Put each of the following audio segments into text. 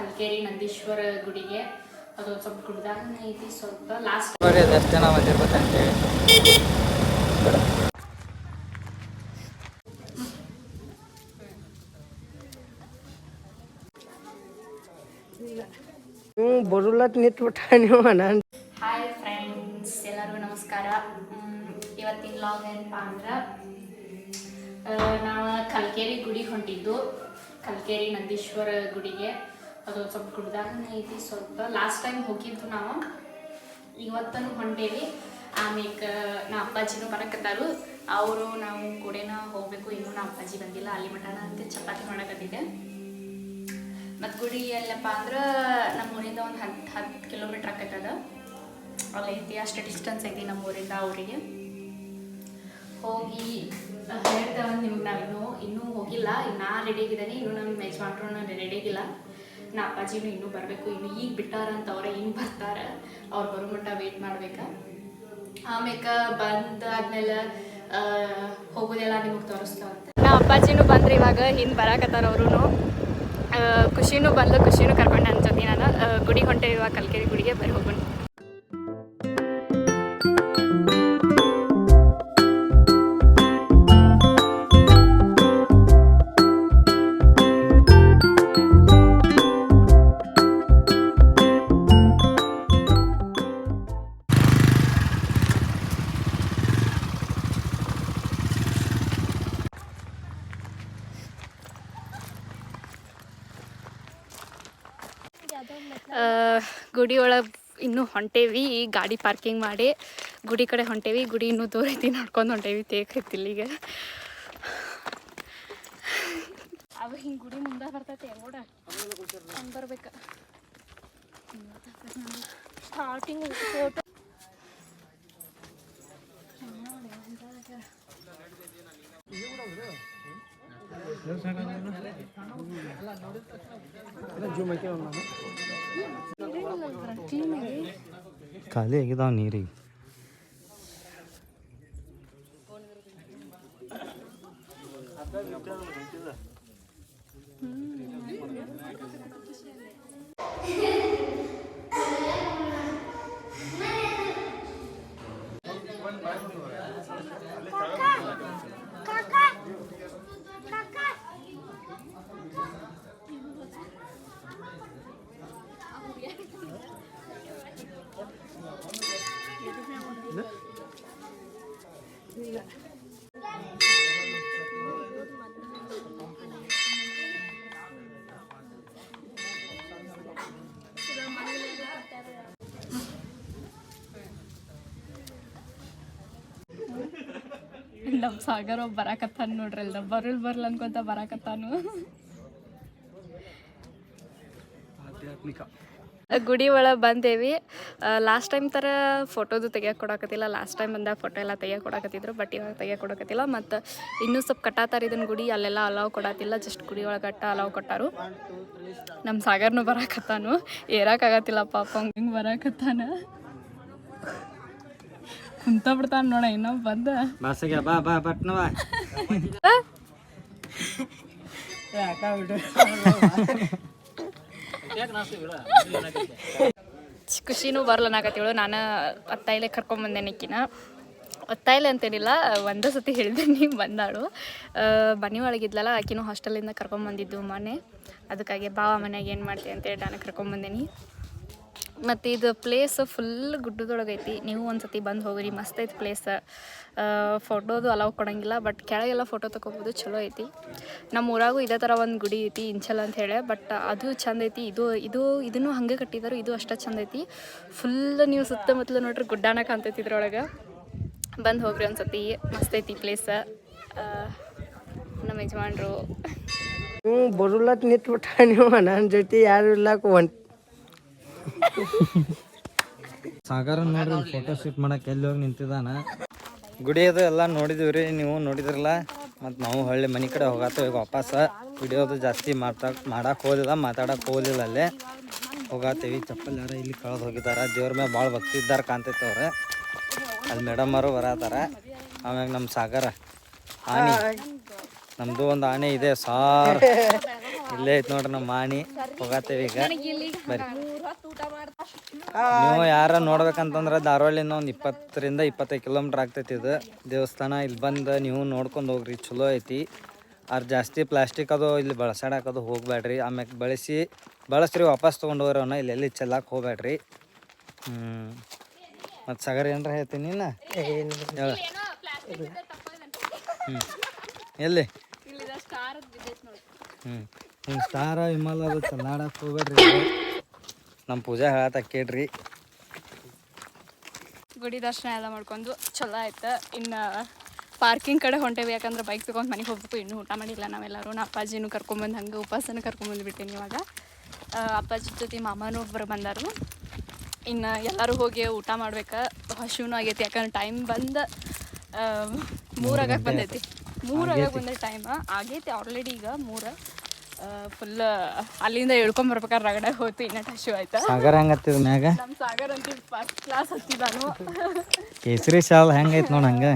ಕಲ್ಕೇರಿ ನಂದೀಶ್ವರ ಗುಡಿಗೆ. ಅದು ಸ್ವಲ್ಪ ಗುಡ್ದಾಗನೇ ಐತಿ ಸ್ವಲ್ಪ ಲಾಸ್ಟ್ ಜನ ಬಂದಿರ್ಬೇಕಂತೇಳಿ ನೀವು ಬರುಲತ್ ನಿಂತ್ಬಿಟ್ಟ ನೀವು ನಾನು ಹಾಯ್ ಫ್ರೆಂಡ್ಸ್ ಎಲ್ಲರಿಗೂ ನಮಸ್ಕಾರ. ಇವತ್ತಿನ ಲಾಗ್ ಏನಪ್ಪ ಅಂದ್ರೆ ನಾವು ಕಲ್ಕೇರಿ ಗುಡಿಗೆ ಹೊಂಟಿದ್ದು. ಕಲ್ಕೇರಿ ನಂದೀಶ್ವರ ಗುಡಿಗೆ. ಅದು ಸ್ವಲ್ಪ ಗುಡ್ದಾಗನೇ ಐತಿ. ಸ್ವಲ್ಪ ಲಾಸ್ಟ್ ಟೈಮ್ ಹೋಗಿದ್ದು ನಾವು. ಇವತ್ತನು ಹೊಂಟೇವಿ. ಆಮೇಲೆ ನಾ ಅಪ್ಪಾಜಿನೂ ಬರಕತ್ತಾರು. ಅವರು ನಾವು ಕೂಡೇನ ಹೋಗಬೇಕು. ಇನ್ನೂ ನಾ ಅಪ್ಪಾಜಿ ಬಂದಿಲ್ಲ. ಅಲ್ಲಿ ಮಟನ ಅಂತ ಚಪಾತಿ ಮಾಡಕತ್ತಿದ್ದೆ. ಮತ್ತು ಗುಡಿ ಎಲ್ಲಪ್ಪ ಅಂದ್ರೆ ನಮ್ಮ ಊರಿಂದ ಒಂದು ಹತ್ತು ಹತ್ತು ಕಿಲೋಮೀಟ್ರ್ ಆಕೈತದ ಅಲ್ಲಿ ಅಷ್ಟು ಡಿಸ್ಟೆನ್ಸ್ ಐತಿ ನಮ್ಮ ಊರಿಂದ ಅವರಿಗೆ. ಹೋಗಿ ಹೇಳ್ತೇವೆ ನಿಮ್ಗೆ ನಾವಿನ್ನೂ ಇನ್ನೂ ಹೋಗಿಲ್ಲ. ನಾ ಆಗಿದ್ದೀನಿ. ಇನ್ನೂ ನಮ್ಮ ನಾನು ರೆಡಿ ಆಗಿಲ್ಲ. ನಾ ಅಪ್ಪಾಜಿನೂ ಇನ್ನೂ ಬರಬೇಕು, ಇನ್ನು ಈಗ ಬಿಟ್ಟಾರ ಅಂತ ಅವ್ರೆ ಇನ್ನು ಬರ್ತಾರೆ, ಅವ್ರು ಬರೋ ಮಟ್ಟ ವೇಟ್ ಮಾಡ್ಬೇಕಾ. ಆಮೇಲೆ ಬಂದಾದ್ಮೇಲೆ ಹೋಗೋದೆಲ್ಲ ನಿಮಗೆ ತೋರಿಸ್ತಾವಂತೆ. ನಾ ಅಪ್ಪಾಜಿನೂ ಬಂದ್ರೆ ಇವಾಗ ಹಿಂದೆ ಬರಾಕತ್ತಾರ ಅವರು ಖುಷಿನೂ ಬಂದು ಖುಷಿನೂ ಕರ್ಕೊಂಡು ಅಂತ ನಾನು ಗುಡಿ ಹೊಂಟೆ ಇವಾಗ ಕಲ್ಕೆರೆ ಗುಡಿಗೆ ಬರೀ ಹೋಗೋಣ. ಗುಡಿ ಒಳಗೆ ಇನ್ನೂ ಹೊಂಟೇವಿ ಈ ಗಾಡಿ ಪಾರ್ಕಿಂಗ್ ಮಾಡಿ ಗುಡಿ ಕಡೆ ಹೊಂಟೇವಿ ಗುಡಿ ಇನ್ನೂ ದೂರ ಐತಿ ನೋಡ್ಕೊಂಡು ಹೊಂಟೇವಿ ತೇಕೈತಿ ಇಲ್ಲಿಗೆ ಅವ ಹಿಂಗೆ ಗುಡಿ ಮುಂದೆ ಬರ್ತೈತೆ ಹೆಂಗೋಡ? ಹಂಗೆ ಬರ್ಬೇಕ. ಸ್ಟಾರ್ಟಿಂಗ್ ಫೋಟೋ ಖಾಲಿ ಆಗಿದಾವ ನೀರಿಗೆ. ನಮ್ಮ ಸಾಗರ ಬರಾಕತ್ತಾನ ನೋಡ್ರಿ ಅಲ್ಲ ಬರಲ್ ಬರ್ಲ ಅನ್ಕೊಂತ ಬರಾಕತ್ತಾನು. ಆಧ್ಯಾತ್ಮಿಕ. ಗುಡಿ ಒಳಗೆ ಬಂದೇವಿ. ಲಾಸ್ಟ್ ಟೈಮ್ ಥರ ಫೋಟೋದು ತೆಗಿಯಕ್ಕೆ ಕೊಡಕತ್ತಿಲ್ಲ. ಲಾಸ್ಟ್ ಟೈಮ್ ಬಂದಾಗ ಫೋಟೋ ಎಲ್ಲ ತೆಗಿಯಕ್ಕೆ ಕೊಡಕತ್ತಿದ್ರು ಬಟ್ ಇವಾಗ ತೆಗಿಯಕ್ಕೆ ಕೊಡಕತ್ತಿಲ್ಲ. ಮತ್ತು ಇನ್ನೂ ಸ್ವಲ್ಪ ಕಟ್ಟಾತಾರ ಇದನ್ನು ಗುಡಿ ಅಲ್ಲೆಲ್ಲ ಅಲಾವ್ ಕೊಡತ್ತಿಲ್ಲ ಜಸ್ಟ್ ಗುಡಿ ಒಳಗೆ ಅಟ್ಟ ಅಲಾವ್ ಕೊಟ್ಟಾರು. ನಮ್ಮ ಸಾಗರ್ನು ಬರಾಕತ್ತಾನು. ಏರಾಕಾಗತ್ತಿಲ್ಲ ಪಾಪ ಹಂಗೆ ಬರಕತ್ತಾನ. ಕುಂತ ಬಿಡ್ತಾನ ನೋಡ ಇನ್ನೊಬ್ಬ ಬಂದ. ಬಾಸಗೆ ಬಾ ಬಾ ಪಟ್ನ ಬಾ ಖುಷಿನೂ ಬರ್ಲನಾಗತ್ತಿಳು ನಾನು ಅತ್ತಾಯಿಲೆ ಕರ್ಕೊಂಬಂದೇನಿಕ್ಕಿನ ನಿಕ್ಕಿನ. ಒತ್ತಾಯಿಲೆ ಅಂತೇನಿಲ್ಲ ಒಂದೇ ಸತಿ ಹೇಳಿದ್ದೀನಿ ಬಂದಾಳು. ಆ, ಮನೆ ಒಳಗಿದ್ಲಲ್ಲ ಆಕಿನೂ ಹಾಸ್ಟೆಲಿಂದ ಕರ್ಕೊಂಬಂದಿದ್ದು ಮನೆ ಅದಕ್ಕಾಗಿ ಬಾವ ಮನೆಗೆ ಏನು ಮಾಡ್ತೀವಿ ಅಂತೇಳಿ ನಾನು ಕರ್ಕೊಂಬಂದೇನಿ ಮತ್ತು ಇದು ಪ್ಲೇಸ್ ಫುಲ್ ಗುಡ್ಡದೊಳಗೆ ಐತಿ ನೀವು ಒಂದು ಸತಿ ಬಂದು ಹೋಗ್ರಿ ಮಸ್ತ್ ಐತಿ ಪ್ಲೇಸ್ ಫೋಟೋದು ಅಲೌ ಕೊಡಂಗಿಲ್ಲ ಬಟ್ ಕೆಳಗೆಲ್ಲ ಫೋಟೋ ತಗೋಬೋದು ಚಲೋ ಐತಿ. ನಮ್ಮ ಊರಾಗೂ ಇದೇ ಥರ ಒಂದು ಗುಡಿ ಐತಿ, ಇಂಚಲ್ ಅಂತ ಹೇಳಿ ಬಟ್ ಅದು ಚಂದ ಐತಿ. ಇದು ಇದು, ಇದನ್ನು ಹಂಗೆ ಕಟ್ಟಿದಾರು, ಇದು ಅಷ್ಟೇ ಚಂದ ಐತಿ. ಫುಲ್ ನೀವು ಸುತ್ತಮುತ್ತಲು ನೋಡ್ರಿ ಗುಡ್ಡಾನ ಕಾಣ್ತೈತಿ ಇದ್ರೊಳಗೆ. ಬಂದು ಹೋಗ್ರಿ ಒಂದು ಸತಿ ಮಸ್ತ್ ಐತಿ ಪ್ಲೇಸ ನಮ್ಮ ಯಜಮಾನ್ರು. ಹ್ಞೂ ಬರುಲತ್ ನಿಂತ್ಬಿಟ್ಟ ನೀವು ನನ್ನ ಜೊತೆ ಯಾರು ಇರ್ಲಾಕ ಒಂದ್ ಸಾಗರ ನೋಡ್ರಿ ಫೋಟೋ ಶೂಟ್ ಮಾಡಕ್ಕೆ ಎಲ್ಲಿ ಹೋಗಿ ನಿಂತಿದಾನ ಗುಡಿ ಅದು ಎಲ್ಲ ನೋಡಿದೀವಿ ರೀ, ನೀವು ನೋಡಿದ್ರಲ್ಲ? ಮತ್ತು ನಾವು ಹಳ್ಳಿ ಮನೆ ಕಡೆ ಹೋಗತ್ತೇವೆ ಈಗ ವಾಪಸ್. ವಿಡಿಯೋದು ಜಾಸ್ತಿ ಮಾಡ್ತಾ ಮಾಡಕ್ಕೆ ಹೋಲಿಲ್ಲ ಮಾತಾಡಕ್ಕೆ ಹೋಗಲಿಲ್ಲ ಅಲ್ಲೇ. ಹೋಗತ್ತೇವಿ ಚಪ್ಪಲ್ ಯಾರ ಇಲ್ಲಿ ಕಳೆದು ಹೋಗಿದ್ದಾರೆ ದೇವ್ರ ಮೇಲೆ ಭಾಳ ಭಕ್ತಿ ಇದ್ದಾರೆ ಕಾಣ್ತೈತೆ ಅವ್ರೆ. ಅಲ್ಲಿ ಮೇಡಮ್ ಅವರು ಬರತ್ತಾರ. ಆಮ್ಯಾಗ ನಮ್ಮ ಸಾಗರ. ಆನೆ. ನಮ್ಮದು ಒಂದು ಆನೆ ಇದೆ ಸಾರ್. ಇಲ್ಲೇ ಐತೆ ನೋಡ್ರಿ ನಮ್ಮ ಆನೆ. ಹೋಗತ್ತೇವಿ ಈಗ. ಬರ್ರಿ ನೀವು ಯಾರ ನೋಡ್ಬೇಕಂತಂದ್ರೆ ಧಾರವಾಡಲಿಂದ ಒಂದು ಇಪ್ಪತ್ತರಿಂದ ಇಪ್ಪತ್ತೈದು ಕಿಲೋಮೀಟ್ರ್ ಆಗ್ತೈತಿ ಇದು. ದೇವಸ್ಥಾನ ಇಲ್ಲಿ ಬಂದು ನೀವು ನೋಡ್ಕೊಂಡು ಹೋಗ್ರಿ ಚಲೋ ಐತಿ. ಆರ್ ಜಾಸ್ತಿ ಪ್ಲಾಸ್ಟಿಕ್ ಅದು ಇಲ್ಲಿ ಬಳಸಾಡಕದು ಹೋಗ್ಬೇಡ್ರಿ ಆಮ್ಯಾಗ ಬಳಸಿ ಬಳಸ್ರಿ ವಾಪಸ್ ತೊಗೊಂಡು ಹೋಗ್ರವನ್ನ ಇಲ್ಲಿ ಎಲ್ಲಿ ಚೆಲ್ಲಕ್ಕೆ ಹೋಗ್ಬೇಡ್ರಿ ಹ್ಞೂ ಮತ್ತು ಸಗರ್ ಏನ್ರ ಹೇಳ್ತೀನಿ ನೀನು ಹೇಳ. ಹ್ಞೂ ಎಲ್ಲಿ? ಹ್ಞೂ ನಿಮ್ಮ ಸ್ಟಾರ ವಿಮಲ್ ಅದು ಚೆಲ್ಲಾಡಕ್ಕೆ ಹೋಗ್ಬೇಡ್ರಿ ನಮ್ಮ ಪೂಜೆ ಹೇಳತ್ತ ಕೇಳ್ರಿ. ಗುಡಿ ದರ್ಶನ ಎಲ್ಲ ಮಾಡ್ಕೊಂಡು ಚಲೋ ಆಯ್ತು. ಇನ್ನು ಪಾರ್ಕಿಂಗ್ ಕಡೆ ಹೊಂಟೇವಿ ಯಾಕಂದ್ರೆ ಬೈಕ್ ತೊಗೊಂಡು ಮನೆಗೆ ಹೋಗ್ಬೇಕು. ಇನ್ನೂ ಊಟ ಮಾಡಿಲ್ಲ ನಾವೆಲ್ಲರೂ. ನಾ ಅಪ್ಪಾಜಿನೂ ಕರ್ಕೊಂಬಂದು ಹಂಗೆ ಉಪಾಸನ ಕರ್ಕೊಂಬಂದುಬಿಟ್ಟೇನಿ ಇವಾಗ. ಅಪ್ಪಾಜಿ ಜೊತೆ ಮಾಮನೂ ಒಬ್ಬರು ಬಂದರು. ಇನ್ನು ಎಲ್ಲರೂ ಹೋಗಿ ಊಟ ಮಾಡ್ಬೇಕು ಹಸಿವೂ ಆಗೈತಿ ಯಾಕಂದ್ರೆ ಟೈಮ್ ಬಂದು ಮೂರಾಗಕ್ಕೆ ಬಂದೈತಿ. ಮೂರಾಗಕ್ಕೆ ಬಂದ ಟೈಮ್ ಆಗೈತಿ. ಆಲ್ರೆಡಿ ಈಗ ಮೂರು. ಫುಲ್ ಅಲ್ಲಿಂದ ಇಳ್ಕೊಂಬರ್ಬೇಕಾದ್ರೆ ರಗಡೆ ಹೋಯ್ತು ಇನ್ನ ಹಸಿವು ಆಯ್ತು? ಸಾಗರ್ ಹಂಗತ್ತಿದ ಮ್ಯಾಗ? ನಮ್ಮ ಸಾಗರ್ ಅಂತ ಫಸ್ಟ್ ಕ್ಲಾಸ್ ಹತ್ತಿದಾನು ಕೇಸರಿ ಶಾಲ್ ಹೆಂಗೈತೆ ನೋಡಿ ಹಂಗ.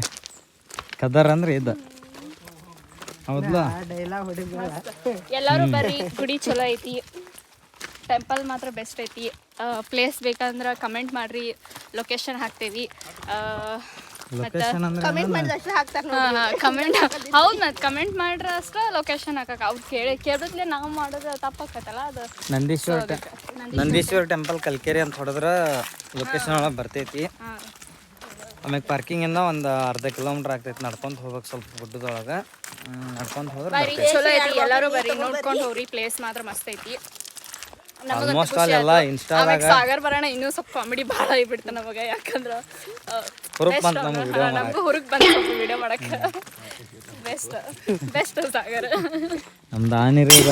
ಕದರ್ ಅಂದ್ರೆ ಇದು. ಹೌದ್ಲ? ಡೈಲಾಗ್ ಹೊಡಿಬೇಡ ಎಲ್ಲರೂ ಬರ್ರಿ ಗುಡಿ ಚಲೋ ಐತಿ. ಟೆಂಪಲ್ ಮಾತ್ರ ಬೆಸ್ಟ್ ಐತಿ. ಪ್ಲೇಸ್ ಬೇಕಂದ್ರೆ ಕಮೆಂಟ್ ಮಾಡ್ರಿ ಲೊಕೇಶನ್ ಹಾಕ್ತೇವಿ. ಲೊಕೇಶನ್ ಅಂದ್ರೆ ಕಮೆಂಟ್ ಹೌದು ಮತ್ತೆ ಕಮೆಂಟ್ ಮಾಡ್ರ ಅಷ್ಟೇ ಲೊಕೇಶನ್ ಹಾಕಕ. ಅವ್ರು ಕೇಳಿ ಕೇಳಿದ್ಲೆ ನಾವು ಮಾಡೋದು ತಪ್ಪಾಕತ್ತಲ್ಲ ಅದು. ನಂದೀಶ್ವರ ನಂದೀಶ್ವರ ಟೆಂಪಲ್ ಕಲ್ಕೆರೆ ಅಂತ ಹೊಡೆದ್ರ ಲೊಕೇಶನ್ ಒಳಗೆ ಬರ್ತೈತಿ. ಆಮೇಲೆ ಪಾರ್ಕಿಂಗ್ ಇಂದ ಒಂದು ಅರ್ಧ ಕಿಲೋಮೀಟರ್ ಆಗ್ತೈತಿ ನಡ್ಕೊಂತ ಹೋಗ್ಬೇಕು ಸ್ವಲ್ಪ ಗುಡ್ಡದೊಳಗೆ. ನಡ್ಕೊಂತ ಹೋದ್ರೆ ಚಲೋ ಐತಿ ಎಲ್ಲರೂ ಬರಿ ನೋಡ್ಕೊಂಡು ಹೋಗ್ರಿ ಪ್ಲೇಸ್ ಮಾತ್ರ ಮಸ್ತ್ ಐತಿ. ಆಲ್ಮೋಸ್ಟ್ ಆಲ್ ಎಲ್ಲ ಇನ್ಸ್ಟಾದಾಗ ಸಾಗರ್ ಬರೋಣ ಇನ್ನೂ ಸ್ವಲ್ಪ ಕಾಮಿಡಿ ಭಾಳ ಆಗಿಬಿಡ್ತು ನಮಗೆ ಯಾಕಂದ್ರೆ ಹುರುಪ್ ಬಂತು ನಮ್ಗೆ ವಿಡಿಯೋ ನಮಗೂ ಹುರುಗ್ ಬಂತು ವಿಡಿಯೋ ಮಾಡಕ್ಕೆ. Best best Sagar. ನಮ್ದು ಆನಿರಿ ಈಗ.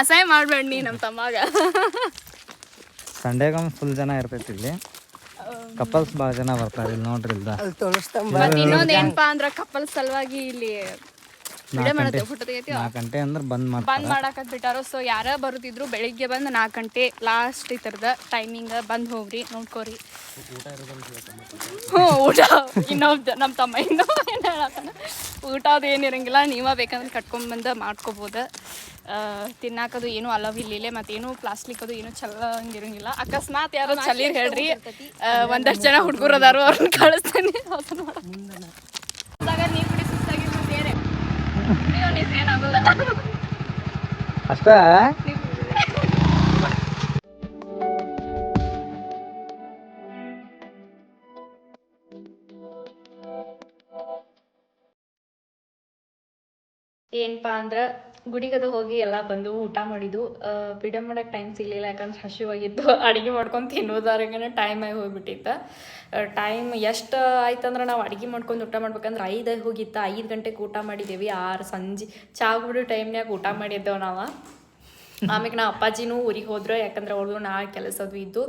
ಅಸಹ್ಯ ಮಾಡ್ಬೇಡ ನೀ ನಮ್ಮ ತಮ್ಮಾಗ. ಸಂಡೇಗೊಮ್ಮೆ ಫುಲ್ ಜನ ಇರ್ತೈತಿ ಇಲ್ಲಿ. ಕಪಲ್ಸ್ ಭಾಳ ಜನ ಬರ್ತಾರೆ ಇಲ್ಲಿ ನೋಡ್ರಿ ಇಲ್ಲ ಅಲ್ಲಿ ತೋರಿಸ್ತಾನ ಮತ್ತೆ ಇನ್ನೊಂದು ಏನಪ್ಪಾ ಅಂದ್ರೆ ಕಪಲ್ ಸಲುವಾಗಿ ಇಲ್ಲಿ ವಿಡಿಯೋ ಮಾಡತ್ತೇವೆ ಫೋಟೋ ತೆಗಿತೀವಿ ನಾಲ್ಕು ಗಂಟೆ ಅಂದ್ರೆ ಬಂದ್ ಮಾಡ್ತಾರೆ. ಬಂದ್ ಮಾಡಾಕತ್ ಬಿಟ್ಟಾರು ಸೊ ಯಾರ ಬರುತ್ತಿದ್ರು ಬೆಳಿಗ್ಗೆ ಬಂದು ನಾಲ್ಕು ಗಂಟೆ ಲಾಸ್ಟ್ ಈ ಥರದ ಟೈಮಿಂಗ್ ಬಂದ್ ಹೋಗ್ರಿ ನೋಡ್ಕೋರಿ. ಹ್ಞೂ ಊಟ ಇನ್ನೊಬ್ಬ ನಮ್ಮ ತಮ್ಮ ಇನ್ನೂ ಏನು ಹೇಳತ್ತಾನ ಊಟ ಅದು ಏನಿರಂಗಿಲ್ಲ ನೀವ ಬೇಕಂದ್ರೆ ಕಟ್ಕೊಂಡ್ಬಂದು ಮಾಡ್ಕೋಬೋದು. ತಿನ್ನಾಕದು ಏನು ಅಲವ್ ಇಲ್ಲಿಲ್ಲ ಮತ್ತೇನು ಪ್ಲಾಸ್ಟಿಕ್ ಅದು ಏನು ಚಲ್ಲಂಗಿರಂಗಿಲ್ಲ ಅಕಸ್ಮಾತ್ ಯಾರೋ ಚಲಿ ಹೇಳ್ರಿ ಒಂದಷ್ಟು ಜನ ಹುಡುಗರು ಅದಾರು ಅವ್ರನ್ನ ಕಳಿಸ್ತೀನಿ. ಅದನ್ನ ಅಷ್ಟ? ಏನಪ್ಪಾ ಅಂದ್ರೆ ಗುಡಿಗದು ಹೋಗಿ ಎಲ್ಲ ಬಂದು ಊಟ ಮಾಡಿದ್ದು. ವಿಡಿಯೋ ಮಾಡೋಕೆ ಟೈಮ್ ಸಿಗಲಿಲ್ಲ, ಯಾಕಂದ್ರೆ ಹಸಿವಾಗಿತ್ತು. ಅಡುಗೆ ಮಾಡ್ಕೊಂಡು ತಿನ್ನೋದಾರಂಗೆ ಟೈಮ್ ಆಗಿ ಹೋಗ್ಬಿಟ್ಟಿತ್ತು. ಟೈಮ್ ಎಷ್ಟು ಆಯ್ತಂದ್ರೆ ನಾವು ಅಡುಗೆ ಮಾಡ್ಕೊಂಡು ಊಟ ಮಾಡ್ಬೇಕಂದ್ರೆ ಐದು ಹೋಗಿತ್ತು. ಐದು ಗಂಟೆಗೆ ಊಟ ಮಾಡಿದ್ದೇವೆ ಆರು ಸಂಜೆ ಚಾ ಬಿಡೋ ಟೈಮ್ನಾಗ ಊಟ ಮಾಡಿದ್ದೇವೆ ನಾವು. ಆಮೇಲೆ ನಾ ಅಪ್ಪಾಜಿನೂ ಊರಿಗೆ ಹೋದ್ರು. ಯಾಕಂದ್ರೆ ಅವ್ರದ್ದು ನಾ ಕೆಲಸದ್ದು ಇದ್ದು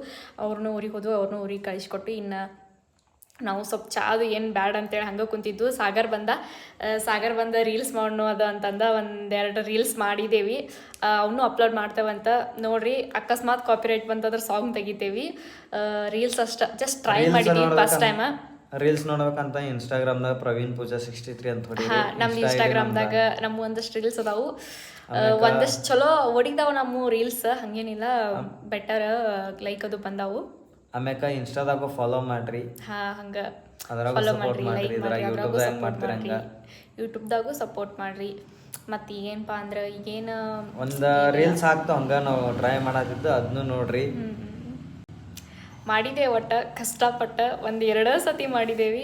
ಅವ್ರನ್ನೂ ಊರಿಗೆ ಹೋದ್ವು ಅವ್ರನ್ನೂ ಊರಿಗೆ ಕಳಿಸ್ಕೊಟ್ಟು ಇನ್ನು ನಾವು ಸ್ವಲ್ಪ ಚಾ ಅದು ಏನು ಬ್ಯಾಡ್ ಅಂತೇಳಿ ಹಂಗೆ ಕುಂತಿದ್ದು ಸಾಗರ್ ಬಂದ. ಸಾಗರ್ ಬಂದ ರೀಲ್ಸ್ ಮಾಡೋಣ ಅದು ಅಂತಂದ ಒಂದೆರಡು ರೀಲ್ಸ್ ಮಾಡಿದ್ದೇವೆ ಅವನು ಅಪ್ಲೋಡ್ ಮಾಡ್ತೇವಂತ. ನೋಡ್ರಿ ಅಕಸ್ಮಾತ್ ಕಾಪಿರೈಟ್ ಬಂತಂದ್ರೆ ಸಾಂಗ್ ತೆಗಿತೇವಿ. ರೀಲ್ಸ್ ಅಷ್ಟ. ಜಸ್ಟ್ ಟ್ರೈ ಮಾಡಿದ್ವಿ ಫಸ್ಟ್ ಟೈಮ್ ರೀಲ್ಸ್ ನೋಡ್ಬೇಕಂತ ಇನ್ಸ್ಟಾಗ್ರಾಮ್ದಾಗ ಪ್ರವೀಣ್ ಪೂಜಾ ಸಿಕ್ಸ್ಟಿ ತ್ರೀ ಅಂತ ಹಾ ನಮ್ಮ ಇನ್ಸ್ಟಾಗ್ರಾಮ್ದಾಗ ನಮ್ಮ ಒಂದಷ್ಟು ರೀಲ್ಸ್ ಅದಾವು. ಒಂದಷ್ಟು ಚಲೋ ಒಡಿದಾವ ನಮ್ಮ ರೀಲ್ಸ್ ಹಂಗೇನಿಲ್ಲ ಬೆಟರ್ ಲೈಕ್ ಅದು ಬಂದಾವು. ಆಮ್ಯಾಕ ಇನ್ಸ್ಟಾದಾಗ ಫಾಲೋ ಮಾಡ್ರಿ. ಹಾ ಹಂಗ ಅದ್ರಾಗ ಫಾಲೋ support ಮಾಡ್ರಿ ಮಾಡ್ರಿ, ಲೈಕ್ ಇದ್ರಾಗ ಮಾಡ್ರಿ ಅದ್ರಾಗೂ YouTube ದಾಗ ಹೆಂಗ್ ಸಪೋರ್ಟ್ ಮಾಡ್ತೀರ ಮಾಡ್ರಿ ಹಂಗ. ಏನಪ್ಪಾ ಸಪೋರ್ಟ್ ಮಾಡ್ರಿ. ಮತ್ತು ಏನಪ್ಪ ಅಂದ್ರೆ ಈಗೇನು ಒಂದು ರೀಲ್ಸ್ ಹಾಕ್ತಾವ ಹಂಗ ನಾವು ಟ್ರೈ ಮಾಡತ್ತಿದ್ದು ಅದನ್ನು ನೋಡ್ರಿ. ಮಾಡಿದೆ ಒಟ್ಟು, ಕಷ್ಟಪಟ್ಟು ಒಂದು ಎರಡು ಸತಿ ಮಾಡಿದ್ದೇವೆ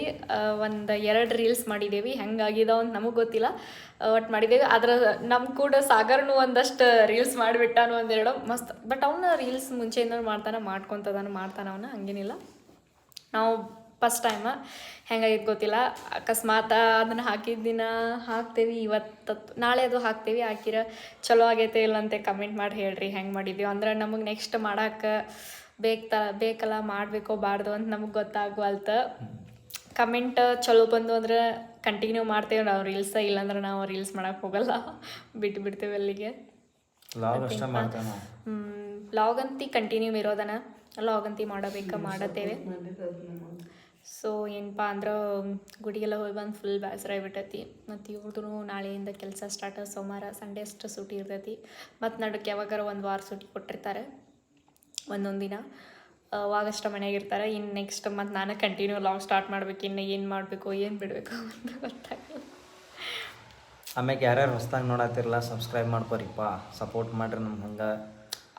ಒಂದು ಎರಡು ರೀಲ್ಸ್ ಮಾಡಿದ್ದೇವೆ ಹೆಂಗಾಗಿದಾವ ಅಂತ ನಮಗೆ ಗೊತ್ತಿಲ್ಲ ಒಟ್ಟು ಮಾಡಿದ್ದೇವೆ ಆದ್ರೆ ನಮ್ಮ ಕೂಡ ಸಾಗರ್ನು ಒಂದಷ್ಟು ರೀಲ್ಸ್ ಮಾಡಿಬಿಟ್ಟಾನು ಒಂದೆರಡು ಮಸ್ತ್. ಬಟ್ ಅವನ ರೀಲ್ಸ್ ಮುಂಚೆಯಿಂದ ಮಾಡ್ತಾನೆ, ಮಾಡ್ಕೊತದಾನ ಮಾಡ್ತಾನೆ ಅವನ, ಹಂಗೇನಿಲ್ಲ. ನಾವು ಫಸ್ಟ್ ಟೈಮ ಹೆಂಗಾಗಿತ್ತು ಗೊತ್ತಿಲ್ಲ. ಅಕಸ್ಮಾತ್ ಅದನ್ನು ಹಾಕಿದ ದಿನ ಹಾಕ್ತೇವೆ, ಇವತ್ತು, ನಾಳೆ ಅದು ಹಾಕ್ತೇವೆ. ಹಾಕಿರ ಚಲೋ ಆಗೈತೆ ಇಲ್ಲಂತೆ, ಕಮೆಂಟ್ ಮಾಡಿ ಹೇಳ್ರಿ, ಹೆಂಗೆ ಮಾಡಿದ್ದೀವಿ ಅಂದ್ರೆ ನಮಗೆ ನೆಕ್ಸ್ಟ್ ಮಾಡಕ್ಕೆ ಬೇಕ್ತ ಬೇಕಲ್ಲ ಮಾಡಬೇಕೋ ಬಾರ್ದು ಅಂತ ನಮಗೆ ಗೊತ್ತಾಗ್ವಲ್ತ. ಕಮೆಂಟ್ ಚಲೋ ಬಂದು ಅಂದ್ರೆ ಕಂಟಿನ್ಯೂ ಮಾಡ್ತೇವೆ ನಾವು ರೀಲ್ಸ್ ಇಲ್ಲಾಂದ್ರೆ ನಾವು ರೀಲ್ಸ್ ಮಾಡಕ್ಕೆ ಹೋಗಲ್ಲ. ಬಿಟ್ಟು ಬಿಡ್ತೇವೆ ಅಲ್ಲಿಗೆ. ಲಾಗ್ ಅಂತಿ ಕಂಟಿನ್ಯೂ ಇರೋದನ. ಲಾಗ್ ಅಂತಿ ಮಾಡಬೇಕ ಮಾಡತ್ತೇವೆ. ಸೊ ಏನಪ್ಪ ಅಂದ್ರೆ ಗುಡಿಗೆಲ್ಲ ಹೋಗಿ ಬಂದು ಫುಲ್ ಬೇಸರ ಆಗಿಬಿಟ್ಟೈತಿ. ಮತ್ತು ಇವ್ರದ್ದು ನಾಳೆಯಿಂದ ಕೆಲಸ ಸ್ಟಾರ್ಟ್ ಸೋಮವಾರ ಸಂಡೇ ಅಷ್ಟು ಸೂಟಿ ಇರ್ತೈತಿ. ಮತ್ತು ನಡುಕ್ಕೆ ಯಾವಾಗಾರ ಒಂದು ವಾರ ಸೂಟಿ ಕೊಟ್ಟಿರ್ತಾರೆ. ಒಂದೊಂದು ದಿನ ಅವಾಗಷ್ಟ ಮನೆಯಾಗ ಇರ್ತಾರೆ. ಇನ್ನು ನೆಕ್ಸ್ಟ್ ಮತ್ತು ನಾನು ಕಂಟಿನ್ಯೂ ಲಾಗ್ ಸ್ಟಾರ್ಟ್ ಮಾಡ್ಬೇಕು. ಇನ್ನು ಏನು ಮಾಡಬೇಕು ಏನು ಬಿಡಬೇಕು ಅಂತ ಗೊತ್ತಾಗಲ್ಲ ಆಮ್ಯಾಗ ಯಾರ್ಯಾರು ಹೊಸ್ದಾಗಿ ನೋಡತ್ತಿರಲ್ಲ ಸಬ್ಸ್ಕ್ರೈಬ್ ಮಾಡ್ಕೊರಿಪ್ಪ. ಸಪೋರ್ಟ್ ಮಾಡ್ರಿ ನಮ್ಗೆ ಹಂಗೆ.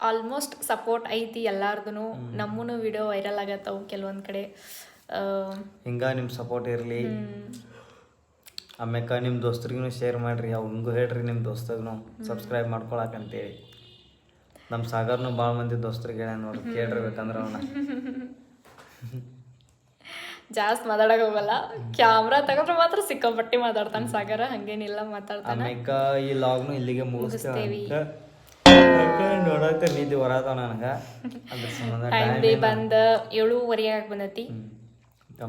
ಆಲ್ಮೋಸ್ಟ್ ಸಪೋರ್ಟ್ ಐತಿ ಎಲ್ಲಾರ್ದು ನಮ್ಮೂ ವಿಡಿಯೋ ವೈರಲ್ ಆಗತ್ತವು ಕೆಲವೊಂದು ಕಡೆ. ಹಿಂಗೆ ನಿಮ್ಮ ಸಪೋರ್ಟ್ ಇರಲಿ. ಆಮ್ಯಾಕ ನಿಮ್ಮ ದೋಸ್ತರಿಗೂ ಶೇರ್ ಮಾಡಿರಿ. ಅವ್ನಿಗೂ ಹೇಳ್ರಿ ನಿಮ್ಮ ದೋಸ್ತಗೂ ಸಬ್ಸ್ಕ್ರೈಬ್ ಮಾಡ್ಕೊಳಕಂತೇಳಿ ನಮ್ಮ ಸಾಗರ್ನು ಭಾಳ ಮಂದಿ ದೋಸ್ತರಿಗೆ ಹೇಳ್ಯಾನ ನೋಡಿ ಕೇಳಿರ್ಬೇಕಂದ್ರೆ ಅವನ. ಜಾಸ್ತಿ ಮಾತಾಡಕ್ ಹೋಗಲ್ಲ. ಕ್ಯಾಮ್ರಾ ತಗೊಂಡ್ರೆ ಮಾತ್ರ ಸಿಕ್ಕಾಪಟ್ಟಿ ಮಾತಾಡ್ತಾನೆ ಸಾಗರ ಹಂಗೇನಿಲ್ಲ ಮಾತಾಡ್ತಾನೆ. ಆಮ್ಯಾಕ ಈ ಲಾಗ್ನು ಇಲ್ಲಿಗೆ ಮುಗಿಸ್ತೇವಿ. ನೋಡತ್ತೆ ನಿದ್ದೆ ಬರತಾವ ನನಗೆ. ಅದ್ರ ಸಂಬಂಧ ಟೈಮ್ ಬಿ ಬಂದ ಏಳುವರೆ ಆಗಿ ಬಂದೈತಿ.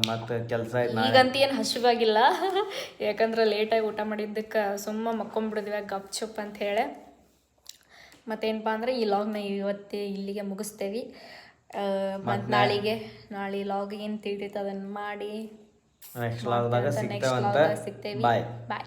ಮತ್ತೆ ಕೆಲಸ ಈಗಂತ ಏನು ಹಸಿವಾಗಿಲ್ಲ. ಯಾಕಂದ್ರೆ ಲೇಟಾಗಿ ಊಟ ಮಾಡಿದ್ದಕ್ಕೆ ಸುಮ್ಮ ಮಕ್ಕೊಂಬಿಡಿದ್ವಿ ಗಪ್ ಚುಪ್ ಅಂತ ಹೇಳಿ. ಮತ್ತೇನಪ್ಪ ಅಂದರೆ ಈ ಲಾಗ್ನ ಇವತ್ತೇ ಇಲ್ಲಿಗೆ ಮುಗಿಸ್ತೇವೆ. ಮತ್ತು ನಾಳೆಗೆ ನಾಳೆ ಲಾಗ್ ಏನು ತಿಳಿತೈತೆ ಅದನ್ನು ಮಾಡಿ ನೆಕ್ಸ್ಟ್ ಲಾಗ್ದಾಗ ಸಿಗ್ತೇವಿ. ಬಾಯ್ ಬಾಯ್